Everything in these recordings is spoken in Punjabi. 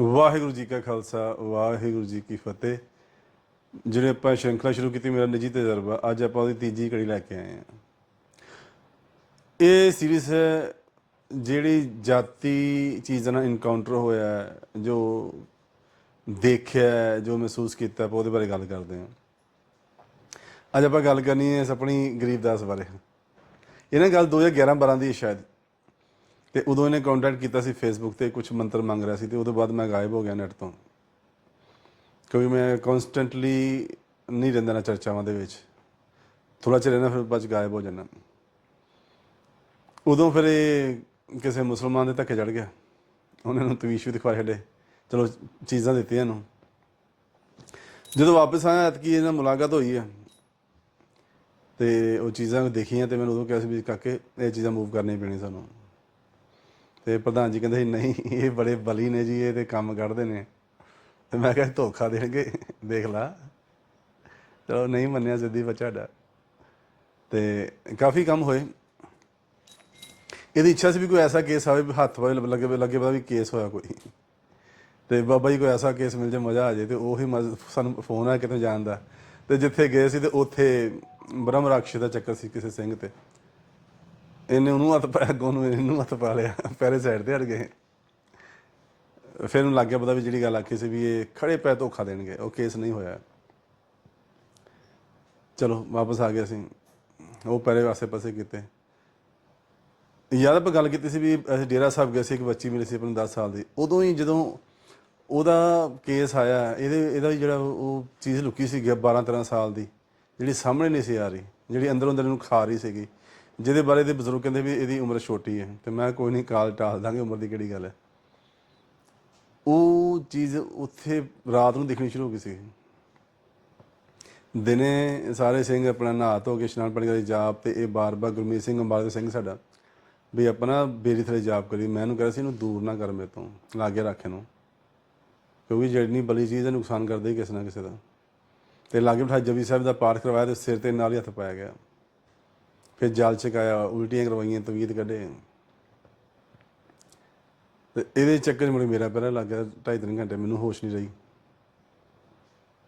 ਵਾਹਿਗੁਰੂ ਜੀ ਕਾ ਖਾਲਸਾ, ਵਾਹਿਗੁਰੂ ਜੀ ਕੀ ਫਤਿਹ। ਜਿਹੜੇ ਆਪਾਂ ਸ਼੍ਰੰਖਲਾ ਸ਼ੁਰੂ ਕੀਤੀ, ਮੇਰਾ ਨਿੱਜੀ ਤਜਰਬਾ, ਅੱਜ ਆਪਾਂ ਉਹਦੀ ਤੀਜੀ ਕੜੀ ਲੈ ਕੇ ਆਏ ਹਾਂ। ਇਹ ਸੀਰੀਜ਼ ਹੈ ਜਿਹੜੀ ਜਾਤੀ ਚੀਜ਼ਾਂ ਨਾਲ ਇਨਕਾਊਂਟਰ ਹੋਇਆ ਜੋ ਦੇਖਿਆ ਜੋ ਮਹਿਸੂਸ ਕੀਤਾ ਆਪਾਂ ਉਹਦੇ ਬਾਰੇ ਗੱਲ ਕਰਦੇ ਹਾਂ। ਅੱਜ ਆਪਾਂ ਗੱਲ ਕਰਨੀ ਹੈ ਆਪਣੀ ਗਰੀਬ ਦਾਸ ਬਾਰੇ। ਇਹਨਾਂ ਗੱਲ 2011-12 ਦੀ ਸ਼ਾਇਦ। ਤੇ ਉਦੋਂ ਇਹਨੇ ਕੰਟੈਕਟ ਕੀਤਾ ਸੀ ਫੇਸਬੁੱਕ ਤੇ ਕੁਝ ਮੰਤਰ ਮੰਗ ਰਿਹਾ ਸੀ ਤੇ ਉਹਦੇ ਬਾਅਦ ਮੈਂ ਗਾਇਬ ਹੋ ਗਿਆ ਨੈਟ ਤੋਂ। ਕਿਉਂਕਿ ਮੈਂ ਕਨਸਟੈਂਟਲੀ ਨਹੀਂ ਰਹਿੰਦਾ ਨਾ ਚਰਚਾਵਾਂ ਦੇ ਵਿੱਚ। ਥੋੜਾ ਚਿਰ ਰਹਿਣਾ ਫਿਰ ਬਾਅਦ 'ਚ ਗਾਇਬ ਹੋ ਜਾਣਾ ਉਦੋਂ ਫਿਰ ਇਹ ਕਿਸੇ ਮੁਸਲਮਾਨ ਦੇ ਧੱਕੇ ਚੜ ਗਿਆ। ਉਹਨਾਂ ਨੂੰ ਤਵੀਸ਼ ਵੀ ਦਿਖਾ ਛੱਡੇ ਚਲੋ, ਚੀਜ਼ਾਂ ਦਿੱਤੀਆਂ ਇਹਨੂੰ। ਜਦੋਂ ਵਾਪਸ ਆਇਆ, ਐਤਕੀ ਇਹਨਾਂ ਮੁਲਾਕਾਤ ਹੋਈ ਹੈ ਤੇ ਉਹ ਚੀਜ਼ਾਂ ਦੇਖੀਆਂ ਤੇ ਮੈਨੂੰ ਉਦੋਂ ਕਿਹਾ ਸੀ ਵੀ ਕਾਕੇ, ਇਹ ਚੀਜ਼ਾਂ ਮੂਵ ਕਰਨੀਆਂ ਪੈਣੀਆਂ ਸਾਨੂੰ। ਤੇ ਪ੍ਰਧਾਨ ਜੀ ਕਹਿੰਦੇ ਸੀ ਨਹੀਂ, ਇਹ ਬੜੇ ਬਲੀ ਨੇ ਜੀ, ਇਹ ਤੇ ਕੰਮ ਕੱਢਦੇ ਨੇ। ਤੇ ਮੈਂ ਕਿਹਾ ਧੋਖਾ ਦੇਣਗੇ, ਦੇਖ ਲਾ। ਚਲੋ ਨਹੀਂ ਮੰਨਿਆ ਸਿੱਧੀ ਬੱਚਾ ਡਾ ਤੇ ਕਾਫੀ ਕੰਮ ਹੋਏ। ਇਹਦੀ ਇੱਛਾ ਸੀ ਵੀ ਕੋਈ ਐਸਾ ਕੇਸ ਆਵੇ ਵੀ ਹੱਥ ਵਾਲੇ ਲੱਗੇ ਲੱਗੇ ਪਤਾ ਵੀ ਕੇਸ ਹੋਇਆ ਕੋਈ। ਤੇ ਬਾਬਾ ਜੀ ਕੋਈ ਐਸਾ ਕੇਸ ਮਿਲ ਜੇ, ਮਜ਼ਾ ਆ ਜੇ ਤੇ ਉਹੀ ਮਜ਼- ਸਾਨੂੰ ਫੋਨ ਆ ਕਿਤੇ ਜਾਣ ਦਾ। ਤੇ ਜਿੱਥੇ ਗਏ ਸੀ ਤੇ ਉੱਥੇ ਬ੍ਰਹਮ ਰਾਕਸ਼ ਦਾ ਚੱਕਰ ਸੀ ਕਿਸੇ ਸਿੰਘ ਤੇ। ਇਹਨੇ ਉਹਨੂੰ ਹੱਥ ਪਾਇਆ, ਅੱਗੋਂ ਨੂੰ ਇਹਨੂੰ ਹੱਥ ਪਾ ਲਿਆ, ਪਹਿਲੇ ਸਾਈਡ ਤੇ ਹਟ ਗਏ ਫਿਰ ਉਹਨੂੰ ਲੱਗ ਗਿਆ ਪਤਾ ਵੀ ਜਿਹੜੀ ਗੱਲ ਆਖੀ ਸੀ ਵੀ ਇਹ ਖੜੇ ਪੈ ਧੋਖਾ ਦੇਣਗੇ, ਉਹ ਕੇਸ ਨਹੀਂ ਹੋਇਆ। ਚਲੋ, ਵਾਪਸ ਆ ਗਏ ਅਸੀਂ। ਉਹ ਪਹਿਲੇ ਆਸੇ ਪਾਸੇ ਕੀਤੇ। ਯਾਦ ਆਪਾਂ ਗੱਲ ਕੀਤੀ ਸੀ ਵੀ ਅਸੀਂ ਡੇਰਾ ਸਾਹਿਬ ਗਏ ਸੀ, ਇੱਕ ਬੱਚੀ ਮਿਲੀ ਸੀ ਆਪਣੀ 10 ਸਾਲ ਦੀ। ਉਦੋਂ ਹੀ ਜਦੋਂ ਉਹਦਾ ਕੇਸ ਆਇਆ, ਇਹਦੇ, ਇਹਦਾ ਵੀ ਜਿਹੜਾ ਉਹ ਚੀਜ਼ ਲੁਕੀ ਸੀ 12 13 ਸਾਲ ਦੀ, ਜਿਹੜੀ ਸਾਹਮਣੇ ਨਹੀਂ ਸੀ ਆ ਰਹੀ, ਜਿਹੜੀ ਅੰਦਰੋਂ ਅੰਦਰ ਨੂੰ ਖਾ ਰਹੀ ਸੀਗੀ। ਜਿਹਦੇ ਬਾਰੇ ਦੇ ਬਜ਼ੁਰਗ ਕਹਿੰਦੇ ਵੀ ਇਹਦੀ ਉਮਰ ਛੋਟੀ ਹੈ ਤੇ ਮੈਂ ਕੋਈ ਨਹੀਂ ਕਾਲ ਟਾਲ ਦਾਂਗੇ ਉਮਰ ਦੀ ਕਿਹੜੀ ਗੱਲ ਹੈ। ਉਹ ਚੀਜ਼ ਉੱਥੇ ਰਾਤ ਨੂੰ ਦਿਖਣੀ ਸ਼ੁਰੂ ਹੋ ਗਈ ਸੀ। ਦਿਨੇ ਸਾਰੇ ਸਿੰਘ ਆਪਣਾ ਨਹਾ ਧੋ ਕੇ ਇਸ਼ਨਾਨ ਪਾਣੀ ਕਰਕੇ ਜਾਪ ਤੇ ਇਹ ਬਾਰ-ਬਾਰ ਗੁਰਮੀਤ ਸਿੰਘ ਅੰਬਾਲਾ ਸਿੰਘ ਸਾਡਾ ਵੀ ਆਪਣਾ ਬੇਰੀ ਥਲੇ ਜਾਪ ਕਰੀ। ਮੈਂ ਇਹਨੂੰ ਕਿਹਾ ਸੀ ਇਹਨੂੰ ਦੂਰ ਨਾ ਕਰ ਮੇਰੇ ਤੋਂ, ਲਾਗੇ ਰੱਖ ਇਹਨੂੰ। ਕਿਉਂਕਿ ਜਿਹੜੀ ਬਲੀ ਚੀਜ਼ ਹੈ, ਨੁਕਸਾਨ ਕਰਦਾ ਕਿਸੇ ਨਾ ਕਿਸੇ ਦਾ। ਤੇ ਲਾਗੇ ਬਿਠਾ ਜਪੀ ਸਾਹਿਬ ਦਾ ਪਾਠ ਕਰਵਾਇਆ ਤੇ ਸਿਰ ਤੇ ਨਾਲ ਹੀ ਹੱਥ ਪਾਇਆ ਗਿਆ। ਫਿਰ ਜਲ ਚਕਾਇਆ ਉਲਟੀਆਂ ਕਰਵਾਈਆਂ, ਤਵੀਤ ਕੱਢੇ। ਤੇ ਇਹਦੇ ਚੱਕਰ 'ਚ ਮੁੜ ਮੇਰਾ ਪਹਿਲਾਂ ਲੱਗ ਗਿਆ, ਢਾਈ ਤਿੰਨ ਘੰਟੇ ਮੈਨੂੰ ਹੋਸ਼ ਨਹੀਂ ਰਹੀ।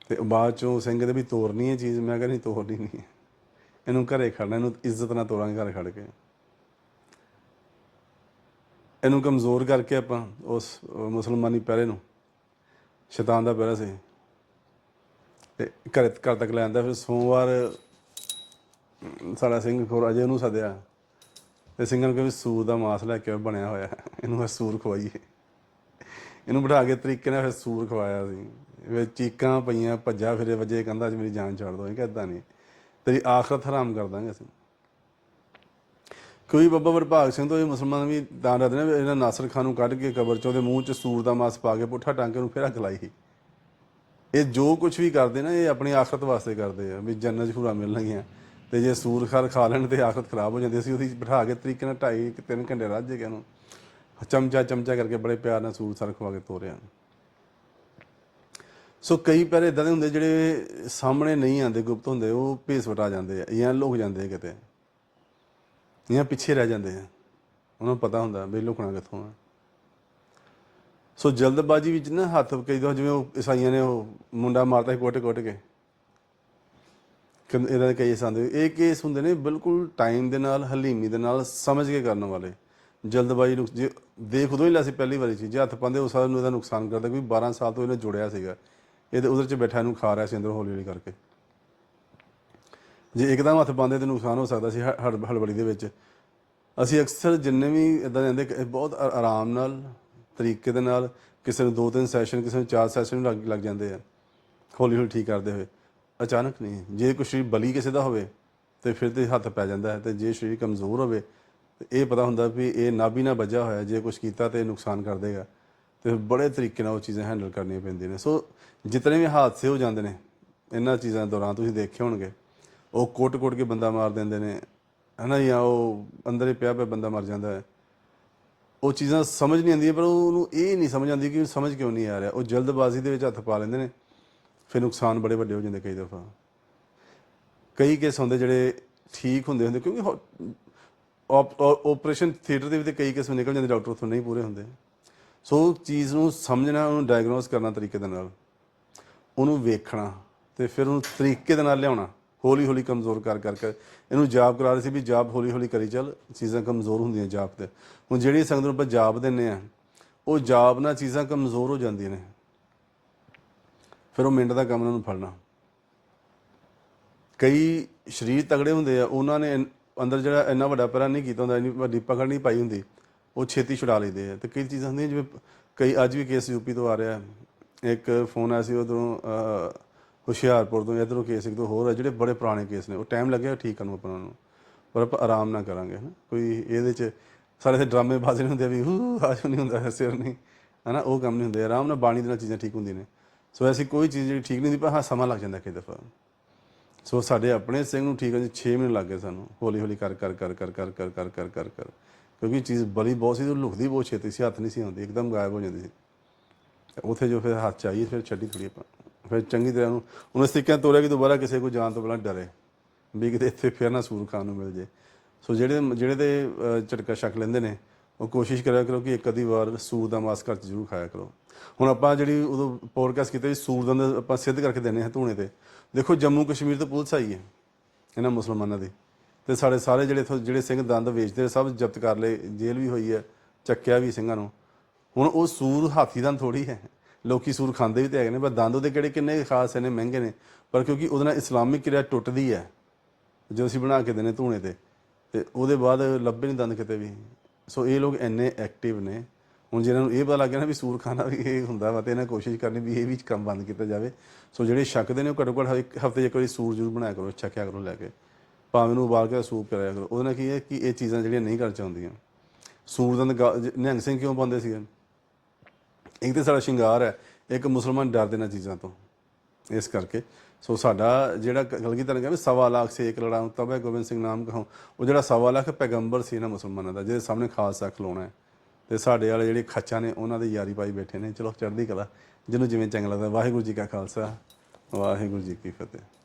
ਤੇ ਬਾਅਦ ਚੋਂ ਸਿੰਘ ਦੇ ਵੀ ਤੋੜਨੀ ਹੈ ਚੀਜ਼, ਮੈਂ ਕਹਿੰਦਾ ਨਹੀਂ ਤੋੜਨੀ ਨਹੀਂ ਇਹਨੂੰ ਘਰੇ ਖੜਨਾ, ਇਹਨੂੰ ਇੱਜ਼ਤ ਨਾਲ ਤੋੜਾਂਗੇ ਘਰ ਖੜ ਕੇ। ਇਹਨੂੰ ਕਮਜ਼ੋਰ ਕਰਕੇ ਆਪਾਂ, ਉਸ ਮੁਸਲਮਾਨੀ ਪਹਿਰੇ ਨੂੰ, ਸ਼ੈਤਾਨ ਦਾ ਪਹਿਰਾ ਸੀ। ਤੇ ਘਰ ਘਰ ਤੱਕ ਲੈ ਆਂਦਾ, ਫਿਰ ਸੋਮਵਾਰ ਸਾਡਾ ਸਿੰਘ ਖੋਰ ਅਜੇ ਉਹਨੂੰ ਸਦਿਆ ਤੇ ਸਿੰਘਾਂ ਨੂੰ ਕਿਹਾ ਵੀ ਸੂਰ ਦਾ ਮਾਸ ਲੈ ਕੇ ਬਣਿਆ ਹੋਇਆ। ਇਹਨੂੰ ਇਹ ਸੂਰ ਖਵਾਈਏ। ਇਹਨੂੰ ਬਿਠਾ ਕੇ ਤਰੀਕੇ ਨਾਲ ਫਿਰ ਸੂਰ ਖਵਾਇਆ ਸੀ। ਫਿਰ ਚੀਕਾਂ ਪਈਆਂ, ਭੱਜਾ ਫਿਰੇ, ਵਜੇ ਕਹਿੰਦਾ ਅੱਜ ਮੇਰੀ ਜਾਨ ਛੱਡ ਦੋ ਇਹ ਕਹਿੰਦਾ ਨਹੀਂ। ਤੇਰੀ ਆਖਰਤ ਹਰਾਮ ਕਰ ਦਾਂਗੇ ਅਸੀਂ। ਕੋਈ ਬਾਬਾ ਵਰਭਾਗ ਸਿੰਘ ਤੋਂ ਇਹ ਮੁਸਲਮਾਨ ਵੀ ਤਾਂ ਰੱਖਦੇ ਨੇ ਇਹਨਾਂ ਨਾਸਰ ਖਾਨ ਨੂੰ ਕੱਢ ਕੇ ਕਬਰ ਚੋਂ ਉਹਦੇ ਮੂੰਹ 'ਚ ਸੂਰ ਦਾ ਮਾਸ ਪਾ ਕੇ ਪੁੱਠਾ ਟਾਂਕੇ ਨੂੰ ਫਿਰ ਅੱਗ ਲਾਈ ਸੀ। ਇਹ ਜੋ ਕੁਝ ਵੀ ਕਰਦੇ ਨਾ, ਇਹ ਆਪਣੀ ਆਖਰਤ ਵਾਸਤੇ ਕਰਦੇ ਆ, ਵੀ ਜੰਨਤ 'ਚ ਹੂਰਾਂ ਮਿਲਣਗੀਆਂ ਤੇ ਜੇ ਸੂਰ ਖਰ ਖਾ ਲੈਣ ਤੇ ਆਖਤ ਖਰਾਬ ਹੋ ਜਾਂਦੀ ਅਸੀਂ ਉਹਦੀ ਬਿਠਾ ਕੇ ਤਰੀਕੇ ਨਾਲ ਢਾਈ ਕਿ ਤਿੰਨ ਘੰਟੇ ਰੱਜ ਗਏ ਉਹਨੂੰ। ਚਮਚਾ ਚਮਚਾ ਕਰਕੇ ਬੜੇ ਪਿਆਰ ਨਾਲ ਸੂਰ ਸਾਰ ਖਵਾ ਕੇ ਤੋਰਿਆ। ਸੋ ਕਈ ਪੈਰੇ ਇਦਾਂ ਦੇ ਹੁੰਦੇ ਜਿਹੜੇ ਸਾਹਮਣੇ ਨਹੀਂ ਆਉਂਦੇ, ਗੁਪਤ ਹੁੰਦੇ, ਉਹ ਭੇਸ ਵਟਾ ਜਾਂਦੇ ਆ ਜਾਂ ਲੁਕ ਜਾਂਦੇ ਕਿਤੇ। ਜਾਂ ਪਿੱਛੇ ਰਹਿ ਜਾਂਦੇ ਆ। ਉਹਨਾਂ ਨੂੰ ਪਤਾ ਹੁੰਦਾ ਵੀ ਲੁਕਣਾ ਕਿੱਥੋਂ ਆ। ਸੋ ਜਲਦਬਾਜ਼ੀ ਵਿੱਚ ਨਾ ਹੱਥ ਕਈ ਦੋ ਜਿਵੇਂ ਉਹ ਈਸਾਈਆਂ ਨੇ ਉਹ ਮੁੰਡਾ ਮਾਰਤਾ ਸੀ ਕੋਟ ਕੋਟ ਕੇ। ਕਹਿੰਦੇ ਇਹਦਾ ਦੇ ਕੇਸ ਆਉਂਦੇ ਇਹ ਕੇਸ ਹੁੰਦੇ ਨੇ ਬਿਲਕੁਲ ਟਾਈਮ ਦੇ ਨਾਲ, ਹਲੀਮੀ ਦੇ ਨਾਲ, ਸਮਝ ਕੇ ਕਰਨ ਵਾਲੇ। ਜਲਦਬਾਜ਼ੀ ਨੂੰ ਜੇ ਦੇਖ ਉਦੋਂ ਹੀ ਲਿਆ ਸੀ ਪਹਿਲੀ ਵਾਰੀ ਚੀਜ਼ ਹੱਥ ਪਾਉਂਦੇ, ਉਸ ਸਾਲ ਨੂੰ ਇਹਦਾ ਨੁਕਸਾਨ ਕਰਦਾ ਕੋਈ 12 ਸਾਲ ਤੋਂ ਇਹਨੇ ਜੁੜਿਆ ਸੀਗਾ। ਇਹਦੇ ਉਧਰ ਚ ਬੈਠਾ ਇਹਨੂੰ ਖਾ ਰਿਹਾ ਸੀ ਅੰਦਰ ਹੌਲੀ ਹੌਲੀ ਕਰਕੇ। ਜੇ ਇੱਕਦਮ ਹੱਥ ਪਾਉਂਦੇ ਤੇ ਨੁਕਸਾਨ ਹੋ ਸਕਦਾ ਸੀ ਹੜ ਹੜਬੜੀ ਦੇ ਵਿੱਚ। ਅਸੀਂ ਅਕਸਰ ਜਿੰਨੇ ਵੀ ਇਦਾਂ ਜਾਂਦੇ ਕਿ ਬਹੁਤ ਆਰਾਮ ਨਾਲ, ਤਰੀਕੇ ਦੇ ਨਾਲ, ਕਿਸੇ ਨੂੰ ਦੋ ਤਿੰਨ ਸੈਸ਼ਨ ਕਿਸੇ ਨੂੰ ਚਾਰ ਸੈਸ਼ਨ ਲੱਗ ਲੱਗ ਜਾਂਦੇ ਆ। ਹੌਲੀ ਹੌਲੀ ਠੀਕ ਕਰਦੇ ਹੋਏ। ਅਚਾਨਕ ਨਹੀਂ ਜੇ ਕੋਈ ਸਰੀਰ ਬਲੀ ਕਿਸੇ ਦਾ ਹੋਵੇ, ਤੇ ਫਿਰ ਤੇ ਹੱਥ ਪੈ ਜਾਂਦਾ ਹੈ ਤੇ ਜੇ ਸਰੀਰ ਕਮਜ਼ੋਰ ਹੋਵੇ, ਤੇ ਇਹ ਪਤਾ ਹੁੰਦਾ ਵੀ ਇਹ ਨਾਭੀ ਨਾ ਵੱਜਾ ਹੋਇਆ ਜੇ ਕੁਝ ਕੀਤਾ ਤੇ ਇਹ ਨੁਕਸਾਨ ਕਰ ਦੇਗਾ। ਤੇ ਬੜੇ ਤਰੀਕੇ ਨਾਲ ਉਹ ਚੀਜ਼ਾਂ ਹੈਂਡਲ ਕਰਨੀਆਂ ਪੈਂਦੀਆਂ ਨੇ। ਸੋ ਜਿਤਨੇ ਵੀ ਹਾਦਸੇ ਹੋ ਜਾਂਦੇ ਨੇ, ਇਹਨਾਂ ਚੀਜ਼ਾਂ ਦੌਰਾਨ ਤੁਸੀਂ ਦੇਖੇ ਹੋਣਗੇ, ਉਹ ਕੋਟ-ਕੋਟ ਕੇ ਬੰਦਾ ਮਾਰ ਦਿੰਦੇ ਨੇ, ਹਨਾ, ਜਾਂ ਉਹ ਅੰਦਰ ਹੀ ਪਿਆ ਪਿਆ ਬੰਦਾ ਮਰ ਜਾਂਦਾ ਹੈ। ਉਹ ਚੀਜ਼ਾਂ ਸਮਝ ਨਹੀਂ ਆਉਂਦੀਆਂ, ਪਰ ਉਹਨੂੰ ਇਹ ਨਹੀਂ ਸਮਝ ਆਉਂਦੀ ਕਿ ਸਮਝ ਕਿਉਂ ਨਹੀਂ ਆ ਰਿਹਾ। ਉਹ ਜਲਦਬਾਜ਼ੀ ਦੇ ਵਿੱਚ ਹੱਥ ਪਾ ਲੈਂਦੇ ਨੇ। ਫਿਰ ਨੁਕਸਾਨ ਬੜੇ ਵੱਡੇ ਹੋ ਜਾਂਦੇ ਕਈ ਦਫਾ। ਕਈ ਕੇਸ ਹੁੰਦੇ ਜਿਹੜੇ ਠੀਕ ਹੁੰਦੇ ਹੁੰਦੇ, ਕਿਉਂਕਿ ਆਪਰੇਸ਼ਨ ਥੀਏਟਰ ਦੇ ਵਿੱਚ ਕਈ ਕੇਸ ਨਿਕਲ ਜਾਂਦੇ ਡਾਕਟਰ ਉੱਥੋਂ ਨਹੀਂ ਪੂਰੇ ਹੁੰਦੇ। ਸੋ ਚੀਜ਼ ਨੂੰ ਸਮਝਣਾ, ਉਹਨੂੰ ਡਾਇਗਨੋਸ ਕਰਨਾ ਤਰੀਕੇ ਦੇ ਨਾਲ। ਉਹਨੂੰ ਵੇਖਣਾ ਤੇ ਫਿਰ ਉਹਨੂੰ ਤਰੀਕੇ ਦੇ ਨਾਲ ਲਿਆਉਣਾ। ਹੌਲੀ ਹੌਲੀ ਕਮਜ਼ੋਰ ਕਰ ਕਰ ਕੇ ਇਹਨੂੰ ਜਾਪ ਕਰਾ ਰਹੇ ਸੀ ਵੀ ਜਾਪ ਹੌਲੀ ਹੌਲੀ ਕਰੀ ਚੱਲ, ਚੀਜ਼ਾਂ ਕਮਜ਼ੋਰ ਹੁੰਦੀਆਂ ਜਾਪ ਤੇ। ਹੁਣ ਜਿਹੜੀ ਸੰਗਤ ਨੂੰ ਆਪਾਂ ਜਾਪ ਦਿੰਨੇ ਆ, ਉਹ ਜਾਪ ਨਾਲ ਚੀਜ਼ਾਂ ਕਮਜ਼ੋਰ ਹੋ ਜਾਂਦੀਆਂ ਨੇ। ਫਿਰ ਉਹ ਮਿੰਟ ਦਾ ਕੰਮ ਉਹਨਾਂ ਨੂੰ ਫੜਨਾ। ਕਈ ਸਰੀਰ ਤਗੜੇ ਹੁੰਦੇ ਆ, ਉਹਨਾਂ ਨੇ ਅੰਦਰ ਜਿਹੜਾ ਇੰਨਾ ਵੱਡਾ ਪੈਰਾ ਨਹੀਂ ਕੀਤਾ ਹੁੰਦਾ, ਇੰਨੀ ਵੱਡੀ ਪਕੜ ਨਹੀਂ ਪਾਈ ਹੁੰਦੀ, ਉਹ ਛੇਤੀ ਛੁਡਾ ਲੈਂਦੇ ਆ। ਤੇ ਕਈ ਚੀਜ਼ਾਂ ਹੁੰਦੀਆਂ ਜਿਵੇਂ ਕਈ ਅੱਜ ਵੀ ਕੇਸ ਯੂਪੀ ਤੋਂ ਆ ਰਿਹਾ ਇੱਕ ਫੋਨ ਆਇਆ ਸੀ ਉਧਰੋਂ ਹੁਸ਼ਿਆਰਪੁਰ ਤੋਂ, ਇਧਰੋਂ ਕੇਸ ਇੱਕ ਦੋ ਹੋਰ ਆ, ਜਿਹੜੇ ਬੜੇ ਪੁਰਾਣੇ ਕੇਸ ਨੇ, ਉਹ ਟਾਈਮ ਲੱਗਿਆ, ਠੀਕ ਕਰਨ ਨੂੰ ਆਪਾਂ ਨੂੰ। ਪਰ ਆਪਾਂ ਆਰਾਮ ਨਾਲ ਕਰਾਂਗੇ, ਹਨਾ। ਕੋਈ ਇਹਦੇ ਚ ਸਾਰੇ ਤੇ ਡਰਾਮੇ ਬਾਜ਼ੇ ਨਹੀਂ ਹੁੰਦੇ ਵੀ, ਹੂ ਆਜੋ ਨਹੀਂ ਹੁੰਦਾ ਸਿਰ ਨਹੀਂ, ਹਨਾ, ਉਹ ਕੰਮ ਨਹੀਂ ਹੁੰਦੇ। ਆਰਾਮ ਨਾਲ ਬਾਣੀ ਦੇ ਨਾਲ ਚੀਜ਼ਾਂ ਠੀਕ ਹੁੰਦੀਆਂ ਨੇ। ਸੋ ਐਸੀ ਕੋਈ ਚੀਜ਼ ਜਿਹੜੀ ਠੀਕ ਨਹੀਂ ਹੁੰਦੀ, ਪਰ ਹਾਂ, ਸਮਾਂ ਲੱਗ ਜਾਂਦਾ ਕਈ ਦਫਾ। ਸੋ ਸਾਡੇ ਆਪਣੇ ਸਿੰਘ ਨੂੰ ਠੀਕ ਹੈ ਜੀ 6 ਮਹੀਨੇ ਲੱਗ ਗਏ ਸਾਨੂੰ। ਹੌਲੀ ਹੌਲੀ ਕਰ ਕਰ ਕਰ ਕਰ ਕਰ ਕਰ ਕਰ ਕਰ ਕਰ ਕਰ। ਕਿਉਂਕਿ ਚੀਜ਼ ਬੜੀ ਬਹੁਤ ਸੀ, ਤੇ ਉਹ ਲੁਕਦੀ ਬਹੁਤ ਛੇਤੀ ਸੀ, ਹੱਥ ਨਹੀਂ ਸੀ ਆਉਂਦੀ, ਇੱਕਦਮ ਗਾਇਬ ਹੋ ਜਾਂਦੀ ਸੀ। ਤੇ ਉੱਥੇ ਜੋ ਫਿਰ ਹੱਥ ਚ ਆਈ, ਫਿਰ ਛੱਡੀ ਥੋੜੀ ਆਪਾਂ। ਫਿਰ ਚੰਗੀ ਤਰ੍ਹਾਂ ਨੂੰ ਉਹਨੂੰ ਇਸ ਤਰੀਕੇ ਤੋਰਿਆ ਕਿ ਦੁਬਾਰਾ ਕਿਸੇ ਕੋ ਜਾਣ ਤੋਂ ਪਹਿਲਾਂ ਡਰੇ, ਵੀ ਕਿਤੇ ਇੱਥੇ ਫਿਰ ਨਾ ਸੂਰ ਖਾਣ ਨੂੰ ਮਿਲ ਜੇ। ਸੋ ਜਿਹੜੇ ਜਿਹੜੇ ਤੇ ਝਟਕਾ ਛਕ ਲੈਂਦੇ ਨੇ ਉਹ ਕੋਸ਼ਿਸ਼ ਕਰਿਆ ਕਰੋ ਕਿ ਇੱਕ ਅੱਧੀ ਵਾਰ ਸੂਰ ਦਾ ਮਾਸ ਘਰ ਚ ਜ਼ਰੂਰ ਖਾਇਆ ਕਰੋ। ਹੁਣ ਆਪਾਂ ਜਿਹੜੀ ਉਦੋਂ ਪੋਡਕਾਸਟ ਕੀਤਾ ਸੀ, ਸੂਰ ਦਾ ਆਪਾਂ ਸਿੱਧ ਕਰਕੇ ਦਿੰਦੇ ਹਾਂ ਧੂਣੇ ਤੇ। ਦੇਖੋ, ਜੰਮੂ ਕਸ਼ਮੀਰ ਤੋਂ ਪੁਲਿਸ ਆਈ ਹੈ, ਇਹਨਾਂ ਮੁਸਲਮਾਨਾਂ ਦੀ। ਤੇ ਸਾਡੇ ਸਾਰੇ ਜਿਹੜੇ ਜਿਹੜੇ ਸਿੰਘ ਦੰਦ ਵੇਚਦੇ ਸਭ ਜ਼ਬਤ ਕਰ ਲਏ, ਜੇਲ੍ਹ ਵੀ ਹੋਈ ਹੈ, ਚੱਕਿਆ ਵੀ ਸਿੰਘਾਂ ਨੂੰ। ਹੁਣ ਉਹ ਸੂਰ ਹਾਥੀ ਦੰਦ ਥੋੜੀ ਹੈ। ਲੋਕੀ ਸੂਰ ਖਾਂਦੇ ਵੀ ਤੇ ਹੈਗੇ ਨੇ, ਪਰ ਦੰਦ ਉਹਦੇ ਕਿਹੜੇ ਕਿੰਨੇ ਖਾਸ ਨੇ ਮਹਿੰਗੇ ਨੇ। ਪਰ ਕਿਉਂਕਿ ਉਹਦੇ ਨਾਲ ਇਸਲਾਮਿਕ ਕਿਰਿਆ ਟੁੱਟਦੀ ਹੈ, ਜੋ ਅਸੀਂ ਬਣਾ ਕੇ ਦਿੰਨੇ ਧੂਣੇ ਤੇ। ਤੇ ਉਹਦੇ ਬਾਅਦ ਲੱਭੇ ਨਹੀਂ ਦੰਦ ਕਿਤੇ ਵੀ। ਸੋ ਇਹ ਲੋਕ ਇੰਨੇ ਐਕਟਿਵ ਨੇ। ਹੁਣ ਜਿਹਨਾਂ ਨੂੰ ਇਹ ਪਤਾ ਲੱਗ ਗਿਆ ਨਾ ਵੀ ਸੂਰ ਖਾਣਾ ਵੀ ਇਹ ਹੁੰਦਾ ਵਾ ਤੇ ਇਹਨਾਂ ਕੋਸ਼ਿਸ਼ ਕਰਨੀ ਵੀ ਇਹ ਵੀ ਕੰਮ ਬੰਦ ਕੀਤਾ ਜਾਵੇ। ਸੋ ਜਿਹੜੇ ਸ਼ੱਕਦੇ ਨੇ ਉਹ ਘੱਟੋ ਘੱਟ ਇੱਕ ਹਫ਼ਤੇ 'ਚ ਇੱਕ ਵਾਰੀ ਸੂਰ ਜ਼ਰੂਰ ਬਣਾਇਆ ਕਰੋ, ਛਕਿਆ ਕਰੋ ਲੈ ਕੇ। ਭਾਵੇਂ ਨੂੰ ਉਬਾਲ ਕੇ ਸੂਪ ਕਰਿਆ ਕਰੋ। ਉਹਦੇ ਨਾਲ ਕੀ ਹੈ ਕਿ ਇਹ ਚੀਜ਼ਾਂ ਜਿਹੜੀਆਂ ਨਹੀਂ ਕਰ ਚਾਹੁੰਦੀਆਂ। ਸੂਰ ਦੰਦ ਨਿਹੰਗ ਸਿੰਘ ਕਿਉਂ ਪਾਉਂਦੇ ਸੀਗੇ? ਇੱਕ ਤੇ ਸਾਡਾ ਸ਼ਿੰਗਾਰ ਹੈ। ਇੱਕ ਮੁਸਲਮਾਨ ਡਰਦੇ ਨੇ ਚੀਜ਼ਾਂ ਤੋਂ। ਇਸ ਕਰਕੇ। ਸੋ ਸਾਡਾ ਜਿਹੜਾ ਕਲਗੀਧਰ ਨੇ ਕਿਹਾ ਵੀ ਸਵਾ ਲੱਖ ਸੇ ਇੱਕ ਲੜਾਉਂ ਤਬੇ ਗੋਬਿੰਦ ਸਿੰਘ ਨਾਮ ਕਹੋ, ਉਹ ਜਿਹੜਾ ਸਵਾ ਲੱਖ ਪੈਗੰਬਰ ਸੀ ਨਾ ਮੁਸਲਮਾਨਾਂ ਦਾ, ਜਿਹਦੇ ਸਾਹਮਣੇ ਖਾਲਸਾ ਖਲੋਣਾ ਹੈ। ਤੇ ਸਾਡੇ ਵਾਲੇ ਜਿਹੜੇ ਖੱਚਾ ਨੇ, ਉਹਨਾਂ ਦੀ ਯਾਰੀ ਪਾਈ ਬੈਠੇ ਨੇ। ਚਲੋ, ਚੜ੍ਹਦੀ ਕਲਾ, ਜਿਹਨੂੰ ਜਿਵੇਂ ਚੰਗਾ ਲੱਗਦਾ, ਵਾਹਿਗੁਰੂ ਜੀ ਕਾ ਖਾਲਸਾ, ਵਾਹਿਗੁਰੂ ਜੀ ਕੀ ਫਤਿਹ।